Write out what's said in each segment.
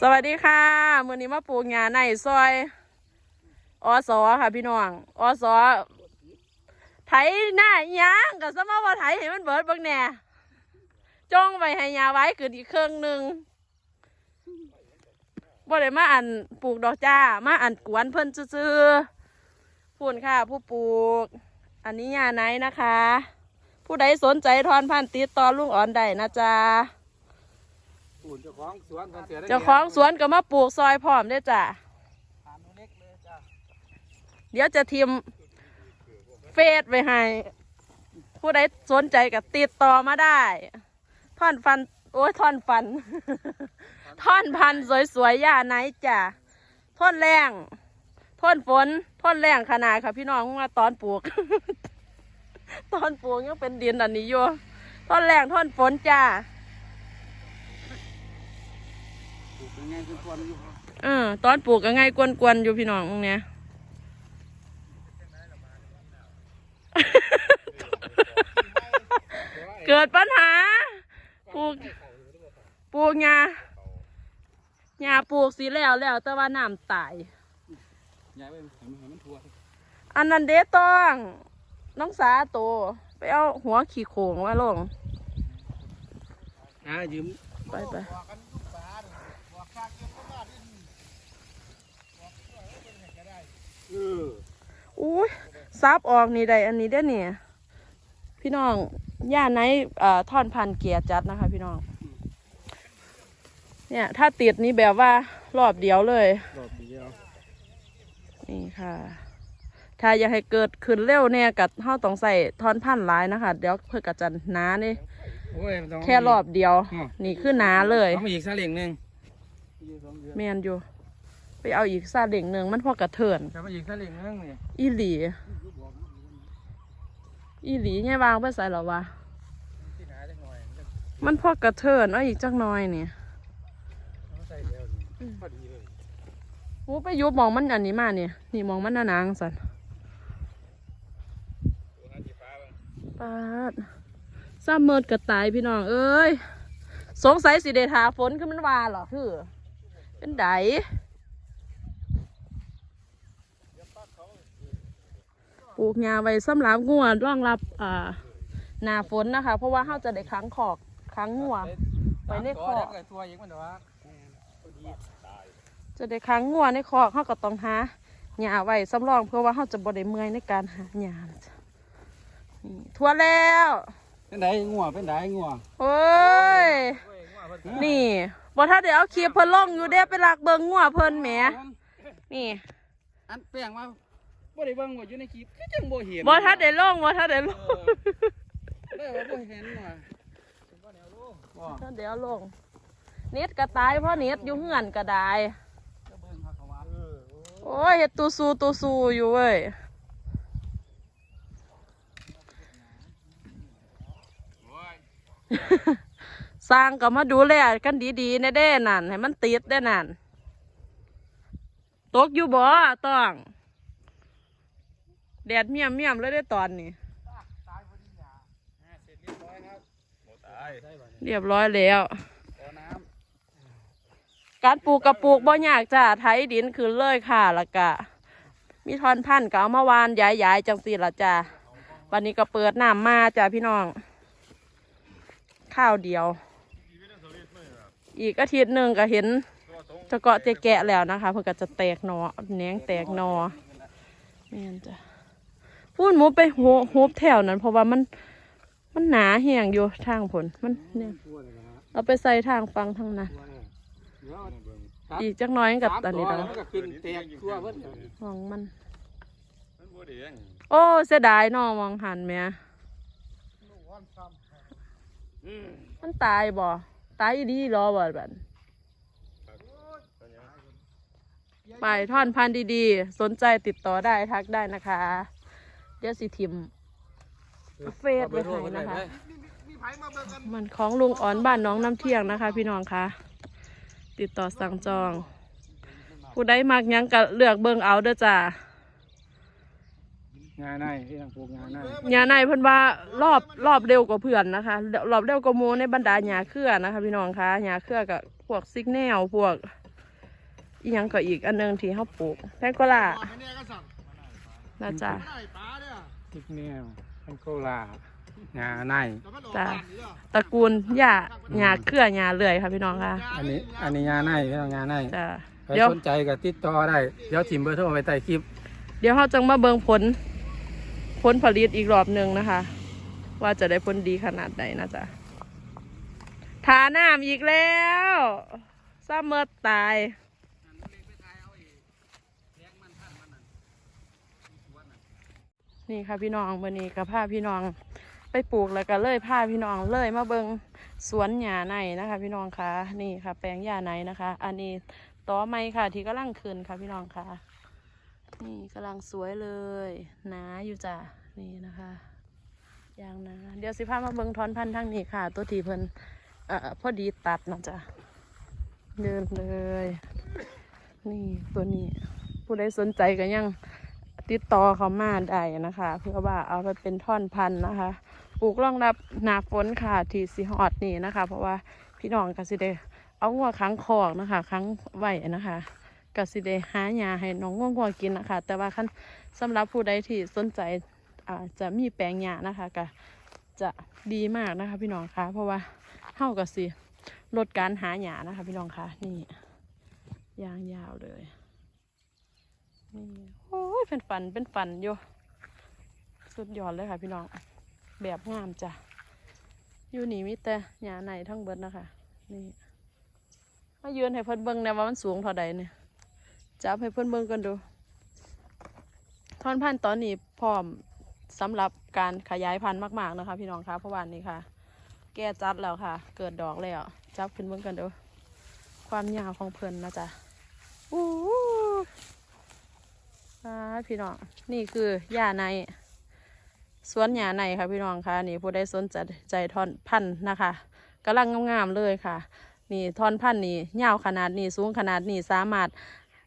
สวัสดีค่ะมือนี้มาปลูกหญ้าในซอยอสอค่ะพี่น้องอสอไถหน้าหยังก็สมาว่าไถให้มันเบิดบิ่งแหน่จ้องไว้ให้หญ้าไว้ขึ้นอีกเครื่องหนึ่งบ่ได้มาอันปลูกดอกจ้า มาอันกวนเพิ่นซื่อพูนค่ะ ผู้ปลูก อันนี้หญ้าไนนะคะ ผู้ใดสนใจทอนพันติดต่อลุงอ่อนได้นะจ๊ะ ปูนเจ้าของสวนคนเสียได้เจ้าของสวนก็มาปลูกซอยพร้อมเด้อจ้ะ ถามเล็กเลยจ้ะเดี๋ยวจะทิมเฟซไปให้ ผู้ใดสนใจก็ติดต่อมาได้ ท่อนฟัน โอ้ยท่อนฟัน ท่อนพันธุ์สวยๆย่าไหนจ้ะท่อนแรงท่อนฝนท่อนแรงขนาดค่ะพี่น้องว่าตอนปลูก ตอนปลูกยังเป็นดินอันนี้อยู่ท่อนแรงท่อนฝนจ้า ปลูกเป็นไงเป็นคนอยู่เออตอนปลูกก็ไงกวนๆอยู่พี่น้องตรงเนี้ยเกิดปัญหาปลูกปลูกหญ้าหญ้าปลูกสีแล้วแล้ว แต่ว่าน้ำตายย้ายไปให้มันให้มันทั่วอันนั้นเด้ต้อง น้องสาโตไปเอาหัวขี่โขงมาลงอ่ายืม ไปไปเออ อุ้ยซับออกนี่ได้อันนี้ได้อเนี่ยพี่น้องย่าไหนเอ่อท่อนพันเกียร์จัดนะคะ พี่น้อง เนี่ย ถ้าติดนี่แบบว่ารอบเดียวเลยดอกเดียวนี่ค่ะ ถ้าอยากให้เกิดขึ้นเร็วเนี่ยกับเฮาต้องใส่ท่อนพันหลายนะคะ เดี๋ยวเพื่อกระจันหนานี่โอ้ยมันต้องแค่รอบเดียว นี่คือหนาเลยเอามาอีกซาเล้งหนึ่งแมนอยู่ ไปเอาอีกซาเด็งหนึ่งมันพอกระเทินเอามาอีกซาเล้งหนึ่งนี่อีหลี อีหลีไงวางไปใส่หรอวะที่หาจักหน่อยมันจะมันพอกระเทินเอาอีกจักหน้อยนี่เอาใส่เดียวนี่พอดีเลยโอ้ไปยุบมองมันอันนี้มาเนี่ยนี่มองมันหนานางสันตัวนั้นสีฟ้าบ้างปาดซ้ำเมิดกระตายพี่น้องเอ้ย สงสัยสิเดทาฝนขึ้นมันวาเหรอคือเป็นได ลูกหญ้าไว้สำหรับงัวรองรับอ่าหนาฝนนะคะ เพราะว่าเขาจะได้ค้างขอกค้างงัวไว้ในคอกเดี๋ยวก็ตัวยิงมันเดี๋ยวว่าพอดีจะได้ค้างงัวในคอกเขาก็ต้องหาหญ้าไว้สำรองเพื่อว่าเขาจะบ่ได้เมื่อยในการหาหญ้านะจ๊ะนี่ทั่วแล้วเป็นไดงัวเป็นไดงัวโอ้ยนี่นี่บ่ถ้าเดี๋ยวเอาคลิปเพิ่นลงอยู่เด้ไปลักเบิงงัวเพิ่นแหมนี่อันแป้งมา บ่ได้เบิ่งว่าอยู่ในคลิปคือจังบ่เห็นบ่ถ้าได้ลงบ่ถ้าได้ลงได้ว่าบ่เห็นว่ะบ่แนวลูกบ่ถ้าเดี๋ยวลงเน็ตก็ตายเพราะเน็ตอยู่เฮือนก็ได้จะเบิ่งเขาเขาว่าเออโอ้ยเฮ็ดตูซูตูซูอยู่เว้ยโอ้ยสร้างก็มาดูแลกันดีๆแน่เด้นั่นให้มันติดได้นั่นตกอยู่บ่ต้อง แดดเมี่ยมเมี่ยมๆเลยได้ตอนนี้อ่าเสร็จเรียบร้อยครับหมดตายได้บ่เนี่ยเรียบร้อยแล้วขอน้การปลูกกับปลูกบ่ยากจ้าไถดินคือเลยค่ะแล้วก็มีทอนพันธุ์ก็เอามาวานย้ายๆจังสี่ละจ้าวันนี้ก็เปิดน้ำมาจ้าพี่น้อง ข้าวเดียว อีกอาทิตย์หนึ่งก็เห็นจะเกาะจะแกะแล้วนะคะ เพื่อก็จะแตกหนอแหนงแตกหนอแม่นจ้ะ พูดหมูไปโหโฮบแถวนั้น เพราะว่ามัน มันหนาแห้งอยู่ทางผลมันเนี่ยำทั่วเลยนะฮะเอาไปใส่ทางฟังทางนั้นทั่วเลยเดี๋ยวครับอีกจักหน้อยกับสามอันนี้ตัวแล้วมันก็ขึ้นแตกทั่วเบิดเลยของมัน มันบ่ได้ยังโอ้เสียดายเนอมองหันแหม่อืมมันตายบ่ตายอีดีรอบ่บัดไปท่อนพันธุ์ดีๆ สนใจติดต่อได้ทักได้นะคะ เดี๋ยวสิทิมเฟซไว้ให้นะคะ มันของลุงอ่อนบ้านน้องน้ำเที่ยงนะคะ พี่น้องคะติดต่อสั่งจอง ผู้ใดมักหยังก็เลือกเบิ่งเอาเด้อจ้างานในที่ทางปลูกงานในหญ้าในเพิ่นว่ารอบรอบเร็วกว่าเพื่อนนะคะรอบเร็วกว่าโมในบรรดาหญ้าเครือนะคะ พี่น้องคะหญ้าเครือกับพวกซิกแนลพวกอีหยังก็อีกอันหนึงที่เขาปลูกแพงโกลาก่อ นไปเนี่ยก็สั่งน่าจะไม่ได้ป้าเนี่ยทิกแนวพันโกลาหญ้าในแต่มันออกจ้ะบ้านนี่เหรอตระกูลหญ้าหญ้าเครือหญ้าเลื่อยค่ะพี่น้องค่ะอันนี้ อันนี้หญ้าในพี่น้องหญ้าในจ้ะใครเดี๋ยวสนใจก็ติดต่อได้ เดี๋ยวทิมเบอร์โทรไว้ใต้คลิป เดี๋ยวเราจะมาเบิงผล ผลผลิตอีกรอบหนึ่งนะคะ ว่าจะได้ผลดีขนาดไหนนะจ๊ะทาน้ำอีกแล้วซ้ำเมื่อตาย นี่ค่ะพี่น้องวันนี้กับพาพี่น้องไปปลูกแล้วก็เลยพาพี่น้องเลยมาเบิงสวนหญ้าในนะคะ พี่น้องคะนี่ค่ะ แปลงหญ้าในนะคะ อันนี้ต่อไม้ค่ะ ที่กำลังขึ้นค่ะพี่น้องคะนี่กำลังสวยเลยหนาอยู่จ้ะนี่นะคะยางนาเดี๋ยวสิพามาเบิงทอนพันธุ์ทางนี้ค่ะ ตัวทีเพิ่นเอ่อพอดีตัดนะจ๊ะเดินเลย นี่ตัวนี้ ผู้ใดสนใจก็ยัง ติดต่อเขามาได้นะคะ เพื่อว่าเอาไปเป็นท่อนพันธุ์นะคะ ปลูกรองรับหนาฝนค่ะที่สีฮอดนี่นะคะ เพราะว่าพี่น้องกสิได้เอางัวค้างคอกนะคะค้างไหวนะคะกสิได้หาหญ้าให้น้องง่วงๆกินนะคะ แต่ว่าคันสำหรับผู้ใดที่สนใจอ่าจะมีแปลงหญ้านะคะก็จะดีมากนะคะพี่น้องคะเพราะว่าเฮาก็สิลดการหาหญ้านะคะ พี่น้องคะนี่ยางยาวเลย นี่โอ้ยเป็นฝันเป็นฝันอยู่สุดยอดเลยค่ะ พี่น้อง แบบงามจ้ะอยู่นี่มีแต่หญ้าในทั้งเบิดนะคะนี่มายืนให้เพิ่นเบิ่งแนวว่ามันสูงเท่าใดเนี่ยจับให้เพิ่นเบิ่งกันดูท่อนพันธุ์ตอนนี้พร้อมสำหรับการขยายพันธุ์มาก ๆ นะคะ พี่น้องคะเพราะว่านี่ค่ะ แก่จัดแล้วค่ะ เกิดดอกแล้วจับขึ้นเบิ่งกันดูความยาวของเพิ่นนะจ๊ะอู้ พี่น้อง นี่คือหญ้าในสวนหญ้าในค่ะพี่น้องค่ะ นี่ผู้ใดสนใจใจทอนพันธุ์นะคะกำลังงามๆเลยค่ะ นี่ทอนพันธุ์นี่ยาวขนาดนี้สูงขนาดนี้สามารถ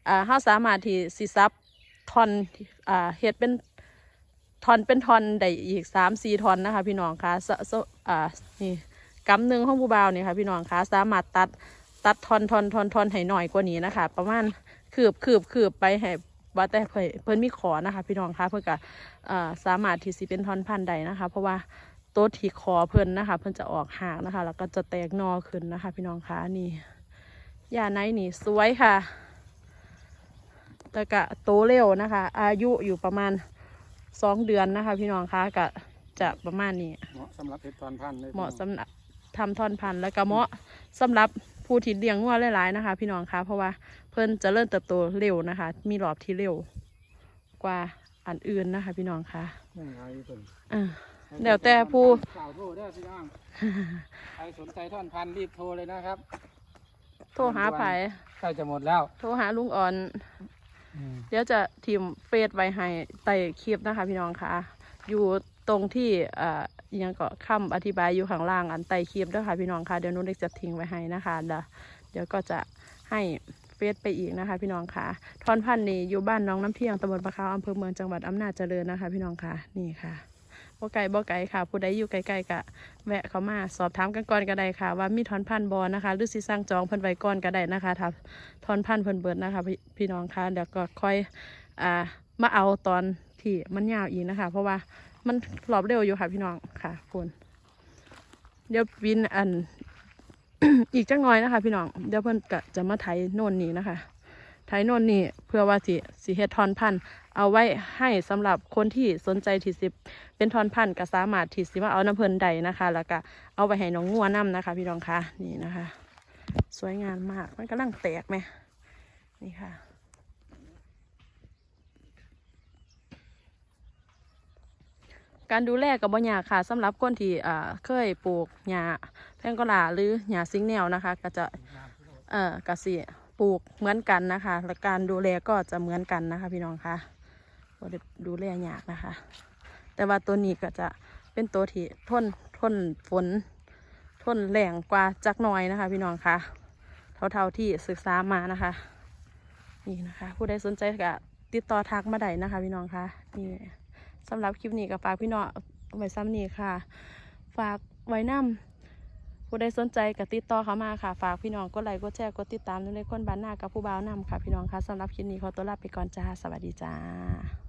อ่าเฮาสามารถที่สิซับทอนอ่าเฮ็ดเป็นทอนเป็นทอนได้อีกสามสี่ทอนนะคะ พี่น้องค่ะสสอ่านี่กำหนึ่งของผู้บ่าวนี่ค่ะพี่น้องค่ะสามารถตัดตัดทอนทอนทอนทอนให้หน่อยกว่านี้นะคะ ประมาณคืบคืบคืบไปให้ ว่าแต่เพิ่นเพิ่นมีขอนะคะ พี่น้องค่ะเพื่อก็อ่าสามารถที่สิเป็นท่อนพันธุ์ใดนะคะ เพราะว่าต้นที่คอเพิ่นนะคะ เพิ่นจะออกหางนะคะ แล้วก็จะแตกหนอขึ้นนะคะ พี่น้องคะนี่ยาไนนี่สวยค่ะแต่กะโตเร็วนะคะ อายุอยู่ประมาณสองเดือนนะคะ พี่น้องคะกะจะประมาณนี้เหมาะสำหรับเห็ดตอนพันธุ์เลยเหมาะสำหรับทำท่อนพันธุ์แล้วก็เหมาะสำหรับ ผู้ที่เลี้ยงงัวหลายๆนะคะ พี่น้องคะเพราะว่าเพิ่นจะเริ่มเติบโตเร็วนะคะ มีรอบที่เร็วกว่าอันอื่นนะคะ พี่น้องคะไม่ไงเพิ่นอ่าเดี๋ยวแต่ผู้กล่าวโทษเด้อพี่น้องใครสนใจท่อนพันธุ์รีบโทรเลยนะครับ โทรหาไผใกล้จะหมดแล้ว โทรหาลุงอ่อน เดี๋ยวจะทีมเฟซไว้ให้ใต้คลิปนะคะ พี่น้องคะอยู่ตรงที่อ่าอิห ยังก็คำอธิบายอยู่ข้างล่างอันใต้คลิปด้วยค่ะพี่น้องค่ะเดี๋ยวนุเล็กจะทิ้งไว้ให้นะคะเดี๋ยวเดี๋ยวก็จะให้เฟซไปอีกนะคะ พี่น้องค่ะทอนพันนี่อยู่บ้านน้องน้ำเพียงตำบลปะขาวอำเภอเมืองจังหวัดอำนาจเจริญนะคะ พี่น้องค่ะนี่ค่ะบ่ไก่บ่ไก่ค่ะ ผู้ใดอยู่ใกล้ๆกะแวะเข้ามาสอบถามกันก่อนก็ได้ค่ะ ว่ามีทอนพันบอนะคะ หรือสิสั่งจองเพิ่นไว้ก่อนก็ได้นะคะถ้าทอนพันเพิ่นเบิดนะคะพี่พี่น้องค่ะเดี๋ยวก็ค่อยอ่ามาเอาตอนที่มันยาวอีกนะคะ เพราะว่า มันรอบเร็วอยู่ค่ะพี่น้องค่ะคุณเดี๋ยววินอัน อีกจังน้อยนะคะ พี่น้องเดี๋ยวเพิ่อนก็จะมาไถโน่นนี้นะคะไถโน่นนี่เพื่อว่าสิสิเฮ็ดทอนพันธุ์เอาไว้ให้สำหรับคนที่สนใจที่สิเป็นทอนพันธุ์ก็สามารถที่สิมาเอาน้ำเพลินใดนะคะ แล้วก็เอาไปให้น้องงัวน้ำนะคะ พี่น้องคะนี่นะคะ สวยงามมากมันกำลังแตกไหมนี่ค่ะ การดูแลกับบ่ยาค่ะสำหรับคนที่เคยปลูกหญ้าแพงกลาหรือหญ้าซิงแนวนะคะ ก็จะเอ่อกสิปลูกเหมือนกันนะคะ และการดูแลก็จะเหมือนกันนะคะ พี่น้องคะบ่ได้ดูแลยากนะคะ แต่ว่าตัวนี้ก็จะเป็นตัวที่ทนทนฝน ทนแรงกว่าจักหน่อยนะคะ พี่น้องคะเท่าๆที่ศึกษามานะคะนี่นะคะ ผู้ใดสนใจก็ติดต่อทักมาได้นะคะ พี่น้องคะนี่ สำหรับคลิปนี้ก็ฝากพี่น้องไว้ซ้ำนี้ค่ะ ฝากไว้น้ผู้ใดสนใจก็ติดต่อเข้ามาค่ะ ฝากพี่น้องกดไลค์กดแชร์กดติดตามด้วยคนบ้านหน้ากับผู้บ่าวนำค่ะ พี่น้องค่ะสำหรับคลิปนี้ขอตัวลาไปก่อนจ้าสวัสดีจ้า